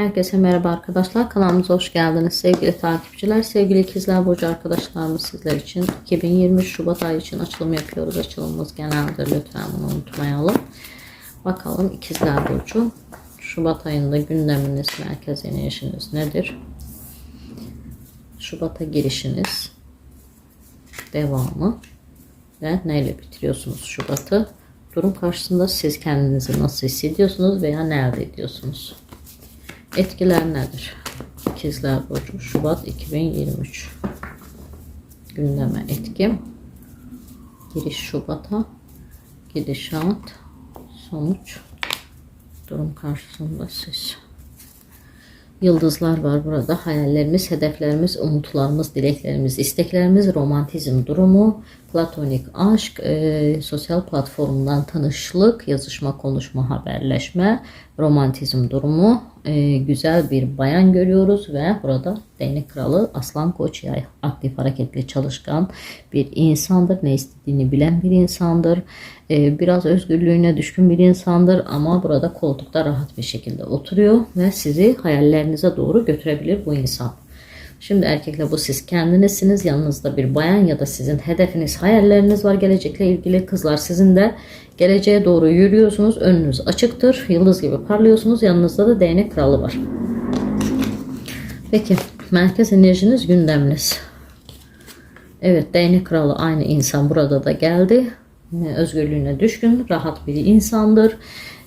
Herkese merhaba arkadaşlar. Kanalımıza hoş geldiniz sevgili takipçiler. Sevgili ikizler burcu arkadaşlarımız sizler için 2020 Şubat ayı için açılım yapıyoruz. Açılımımız geneldir. Lütfen bunu unutmayalım. Bakalım ikizler burcu Şubat ayında gündeminiz, merkez enerjiniz nedir? Şubat'a girişiniz, devamı ve neyle bitiriyorsunuz Şubat'ı? Durum karşısında siz kendinizi nasıl hissediyorsunuz veya nerede ediyorsunuz? Etkiler nedir? İkizler Burcu Şubat 2023 gündeme etkim giriş Şubat'a gidişat sonuç durum karşısında siz Yıldızlar var burada. Hayallerimiz, hedeflerimiz, umutlarımız, dileklerimiz, isteklerimiz, romantizm durumu, platonik aşk, e, sosyal platformdan tanışlık, yazışma, konuşma, haberleşme, romantizm durumu, e, güzel bir bayan görüyoruz ve burada değnek kralı aslan koç yay aktif hareketli çalışkan bir insandır ne istediğini bilen bir insandır e, biraz özgürlüğüne düşkün bir insandır ama burada koltukta rahat bir şekilde oturuyor ve sizi hayallerinize doğru götürebilir bu insan. Şimdi erkekle bu siz kendinizsiniz. Yanınızda bir bayan ya da sizin hedefiniz, hayalleriniz var gelecekle ilgili. Kızlar sizin de geleceğe doğru yürüyorsunuz. Önünüz açıktır. Yıldız gibi parlıyorsunuz. Yanınızda da değnek kralı var. Peki merkez enerjiniz gündeminiz. Evet değnek kralı aynı insan burada da geldi. Özgürlüğüne düşkün, rahat bir insandır.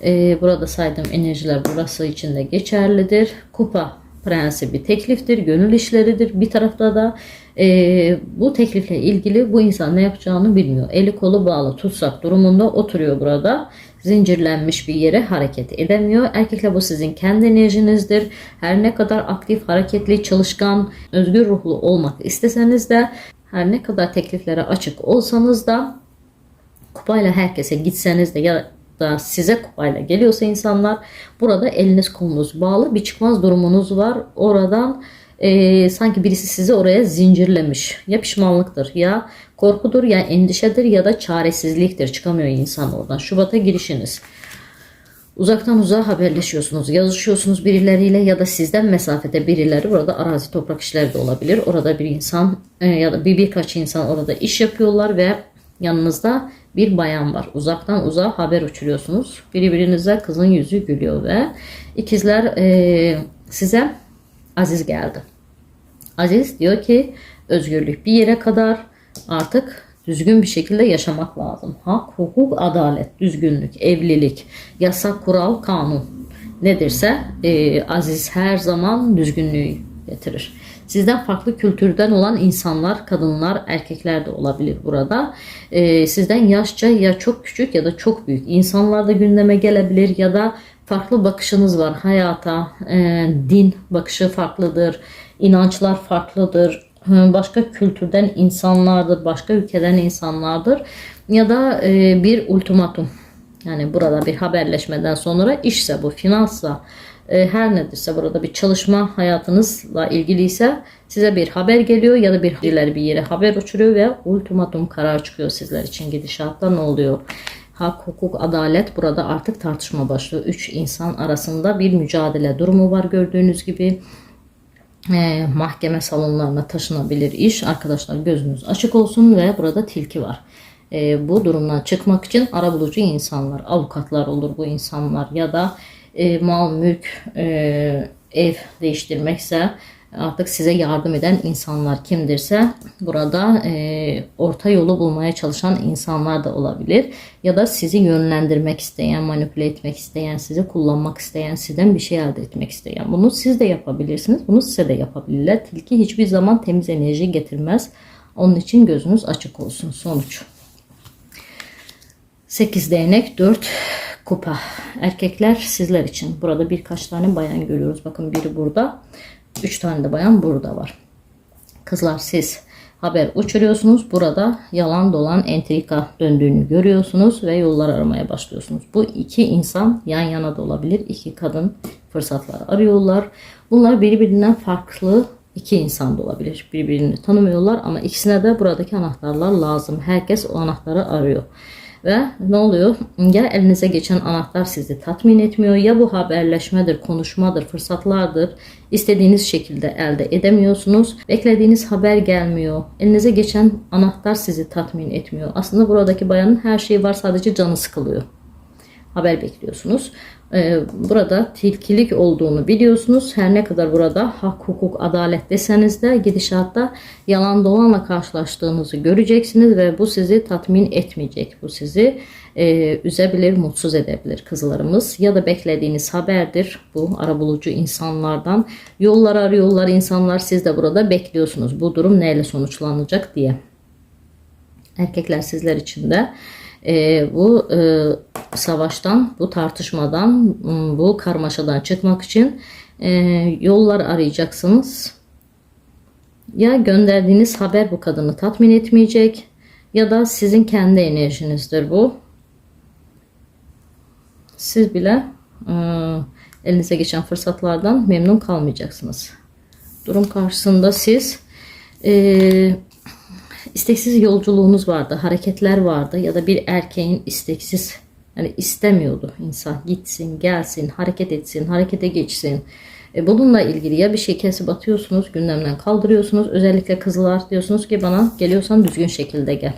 Ee, burada saydığım enerjiler burası için de geçerlidir. Kupa prensibi tekliftir, gönül işleridir. Bir tarafta da e, bu teklifle ilgili bu insan ne yapacağını bilmiyor. Eli kolu bağlı tutsak durumunda oturuyor burada. Zincirlenmiş bir yere hareket edemiyor. Erkekle bu sizin kendi enerjinizdir. Her ne kadar aktif, hareketli, çalışkan, özgür ruhlu olmak isteseniz de her ne kadar tekliflere açık olsanız da kupayla herkese gitseniz de ya da size kupayla geliyorsa insanlar burada eliniz kolunuz bağlı bir çıkmaz durumunuz var. Oradan e, sanki birisi sizi oraya zincirlemiş. Ya pişmanlıktır ya korkudur ya endişedir ya da çaresizliktir. Çıkamıyor insan oradan. Şubat'a girişiniz. Uzaktan uzağa haberleşiyorsunuz, yazışıyorsunuz birileriyle ya da sizden mesafede birileri burada arazi toprak işleri de olabilir. Orada bir insan e, ya da bir birkaç insan orada iş yapıyorlar ve yanınızda bir bayan var. Uzaktan uzağa haber uçuruyorsunuz. Birbirinize kızın yüzü gülüyor ve ikizler e, size Aziz geldi. Aziz diyor ki özgürlük bir yere kadar artık düzgün bir şekilde yaşamak lazım. Hak, hukuk, adalet, düzgünlük, evlilik, yasak, kural, kanun nedirse e, Aziz her zaman düzgünlüğü getirir. Sizden farklı kültürden olan insanlar, kadınlar, erkekler de olabilir burada. Ee, sizden yaşça ya çok küçük ya da çok büyük insanlar da gündeme gelebilir ya da farklı bakışınız var hayata. E, din bakışı farklıdır, inançlar farklıdır, başka kültürden insanlardır, başka ülkeden insanlardır ya da e, bir ultimatum. Yani burada bir haberleşmeden sonra işse bu, finanssa, e, her nedirse burada bir çalışma hayatınızla ilgiliyse size bir haber geliyor ya da bir birileri bir yere haber uçuruyor ve ultimatum karar çıkıyor sizler için gidişatta ne oluyor? Hak, hukuk, adalet burada artık tartışma başlıyor. Üç insan arasında bir mücadele durumu var gördüğünüz gibi. E, mahkeme salonlarına taşınabilir iş. Arkadaşlar gözünüz açık olsun ve burada tilki var. E, bu durumdan çıkmak için arabulucu insanlar, avukatlar olur bu insanlar ya da e, mal, mülk, e, ev değiştirmekse artık size yardım eden insanlar kimdirse burada e, orta yolu bulmaya çalışan insanlar da olabilir. Ya da sizi yönlendirmek isteyen, manipüle etmek isteyen, sizi kullanmak isteyen, sizden bir şey elde etmek isteyen. Bunu siz de yapabilirsiniz. Bunu size de yapabilirler. Tilki hiçbir zaman temiz enerji getirmez. Onun için gözünüz açık olsun. Sonuç. 8 değnek, 4 kupa. Erkekler sizler için. Burada birkaç tane bayan görüyoruz. Bakın biri burada. Üç tane de bayan burada var. Kızlar siz haber uçuruyorsunuz. Burada yalan dolan entrika döndüğünü görüyorsunuz ve yollar aramaya başlıyorsunuz. Bu iki insan yan yana da olabilir. İki kadın fırsatlar arıyorlar. Bunlar birbirinden farklı iki insan da olabilir. Birbirini tanımıyorlar ama ikisine de buradaki anahtarlar lazım. Herkes o anahtarı arıyor. Ve ne oluyor? Ya elinize geçen anahtar sizi tatmin etmiyor ya bu haberleşmedir, konuşmadır, fırsatlardır. İstediğiniz şekilde elde edemiyorsunuz. Beklediğiniz haber gelmiyor. Elinize geçen anahtar sizi tatmin etmiyor. Aslında buradaki bayanın her şeyi var sadece canı sıkılıyor haber bekliyorsunuz. Ee, burada tilkilik olduğunu biliyorsunuz. Her ne kadar burada hak, hukuk, adalet deseniz de gidişatta yalan dolanla karşılaştığınızı göreceksiniz ve bu sizi tatmin etmeyecek. Bu sizi e, üzebilir, mutsuz edebilir kızlarımız. Ya da beklediğiniz haberdir bu arabulucu insanlardan. Yollar arıyorlar insanlar siz de burada bekliyorsunuz. Bu durum neyle sonuçlanacak diye. Erkekler sizler için de e, bu e, savaştan, bu tartışmadan, bu karmaşadan çıkmak için e, yollar arayacaksınız. Ya gönderdiğiniz haber bu kadını tatmin etmeyecek ya da sizin kendi enerjinizdir bu. Siz bile e, elinize geçen fırsatlardan memnun kalmayacaksınız. Durum karşısında siz e, isteksiz yolculuğunuz vardı, hareketler vardı ya da bir erkeğin isteksiz yani istemiyordu insan gitsin, gelsin, hareket etsin, harekete geçsin. E, bununla ilgili ya bir şey kesip atıyorsunuz, gündemden kaldırıyorsunuz. Özellikle kızlar diyorsunuz ki bana geliyorsan düzgün şekilde gel.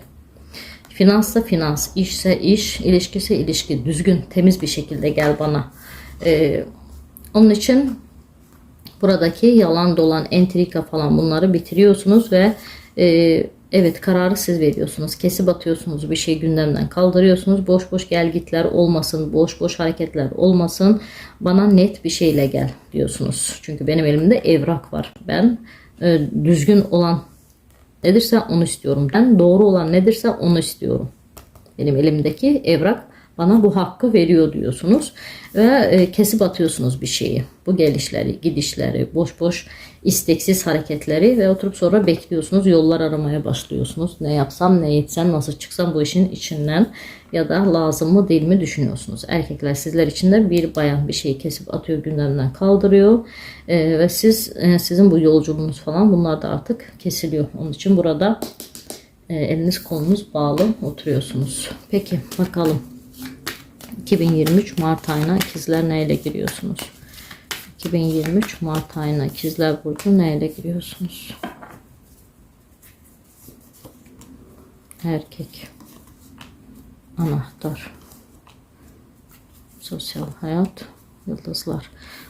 Finanssa finans, işse iş, ilişkisi ilişki, düzgün, temiz bir şekilde gel bana. E, onun için buradaki yalan dolan, entrika falan bunları bitiriyorsunuz ve e, evet kararı siz veriyorsunuz. Kesip atıyorsunuz bir şey gündemden kaldırıyorsunuz. Boş boş gel gitler olmasın, boş boş hareketler olmasın. Bana net bir şeyle gel diyorsunuz. Çünkü benim elimde evrak var. Ben e, düzgün olan nedirse onu istiyorum. Ben doğru olan nedirse onu istiyorum. Benim elimdeki evrak bana bu hakkı veriyor diyorsunuz ve e, kesip atıyorsunuz bir şeyi. Bu gelişleri, gidişleri, boş boş isteksiz hareketleri ve oturup sonra bekliyorsunuz. Yollar aramaya başlıyorsunuz. Ne yapsam, ne etsem, nasıl çıksam bu işin içinden ya da lazım mı değil mi düşünüyorsunuz. Erkekler sizler için de bir bayan bir şeyi kesip atıyor, gündemden kaldırıyor E, ve siz e, sizin bu yolculuğunuz falan bunlar da artık kesiliyor. Onun için burada e, eliniz kolunuz bağlı oturuyorsunuz. Peki bakalım. 2023 Mart ayına ikizler neyle giriyorsunuz? 2023 Mart ayına ikizler burcu neyle giriyorsunuz? Erkek. Anahtar. Sosyal hayat. Yıldızlar.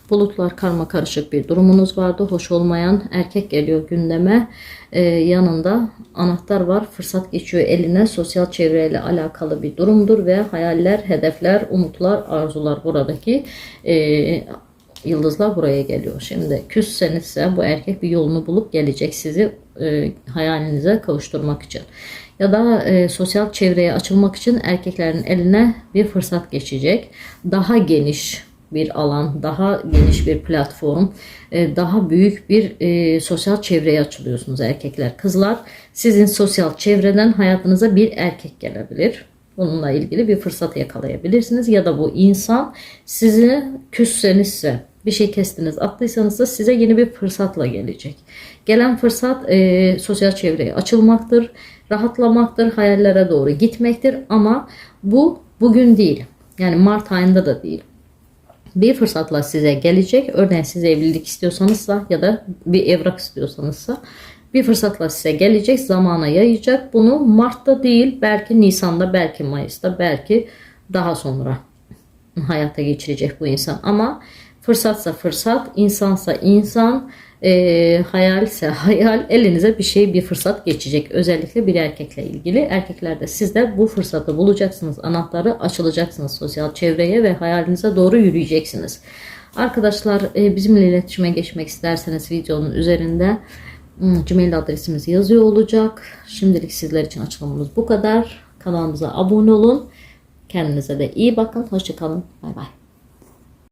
Bulutlar karma karışık bir durumunuz vardı. Hoş olmayan erkek geliyor gündeme. Ee, yanında anahtar var. Fırsat geçiyor eline. Sosyal çevreyle alakalı bir durumdur ve hayaller, hedefler, umutlar, arzular buradaki e, yıldızlar buraya geliyor. Şimdi küssenizse bu erkek bir yolunu bulup gelecek sizi e, hayalinize kavuşturmak için. Ya da e, sosyal çevreye açılmak için erkeklerin eline bir fırsat geçecek. Daha geniş bir alan, daha geniş bir platform, e, daha büyük bir e, sosyal çevreye açılıyorsunuz erkekler. Kızlar sizin sosyal çevreden hayatınıza bir erkek gelebilir. Bununla ilgili bir fırsat yakalayabilirsiniz ya da bu insan sizi küssenizse bir şey kestiniz attıysanız da size yeni bir fırsatla gelecek. Gelen fırsat e, sosyal çevreye açılmaktır, rahatlamaktır, hayallere doğru gitmektir ama bu bugün değil. Yani Mart ayında da değil bir fırsatla size gelecek. Örneğin siz evlilik istiyorsanızsa ya da bir evrak istiyorsanızsa bir fırsatla size gelecek, zamana yayacak. Bunu Mart'ta değil, belki Nisan'da, belki Mayıs'ta, belki daha sonra hayata geçirecek bu insan. Ama fırsatsa fırsat, insansa insan, e, hayalse hayal elinize bir şey bir fırsat geçecek. Özellikle bir erkekle ilgili. Erkeklerde siz de bu fırsatı bulacaksınız. Anahtarı açılacaksınız sosyal çevreye ve hayalinize doğru yürüyeceksiniz. Arkadaşlar e, bizimle iletişime geçmek isterseniz videonun üzerinde hmm, Gmail adresimiz yazıyor olacak. Şimdilik sizler için açıklamamız bu kadar. Kanalımıza abone olun. Kendinize de iyi bakın. Hoşçakalın. Bay bay.